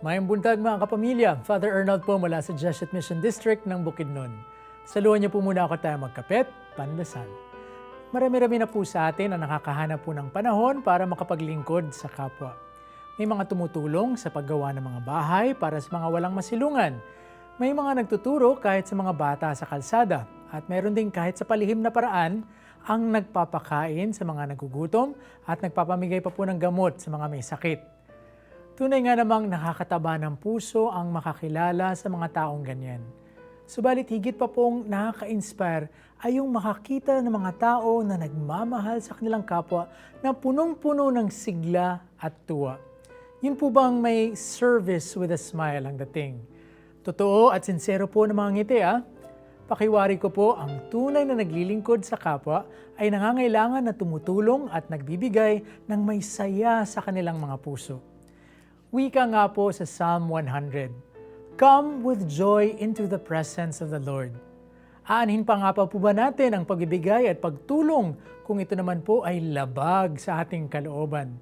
Mayang buntag mga kapamilya, Father Arnold po mula sa Jesuit Mission District ng Bukidnon. Saluhan niyo po muna ako tayo magkapit, pandasal. Marami-rami na po sa atin ang nakakahanap po ng panahon para makapaglingkod sa kapwa. May mga tumutulong sa paggawa ng mga bahay para sa mga walang masilungan. May mga nagtuturo kahit sa mga bata sa kalsada. At meron din kahit sa palihim na paraan ang nagpapakain sa mga nagugutom at nagpapamigay pa po ng gamot sa mga may sakit. Tunay nga namang nakakataba ng puso ang makakilala sa mga taong ganyan. Subalit higit pa pong nakaka-inspire ay yung makakita ng mga tao na nagmamahal sa kanilang kapwa na punong-puno ng sigla at tuwa. Yun po bang may service with a smile ang dating? Totoo at sincero po ng mga ngiti ah. Pakiwari ko po, ang tunay na naglilingkod sa kapwa ay nangangailangan na tumutulong at nagbibigay ng may saya sa kanilang mga puso. Wika nga po sa Psalm 100, Come with joy into the presence of the Lord. Aanhin pa nga pa po ba natin ang pagbibigay at pagtulong kung ito naman po ay labag sa ating kalooban.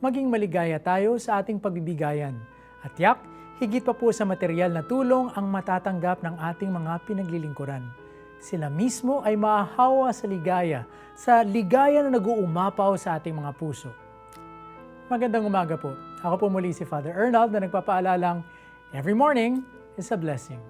Maging maligaya tayo sa ating pagbibigayan. At yak, higit pa po sa material na tulong ang matatanggap ng ating mga pinaglilingkuran. Sila mismo ay maahawa sa ligaya, sa ligaya na nag-uumapaw sa ating mga puso. Magandang umaga po. Ako po muli si Father Arnold na nagpapaalalang every morning is a blessing.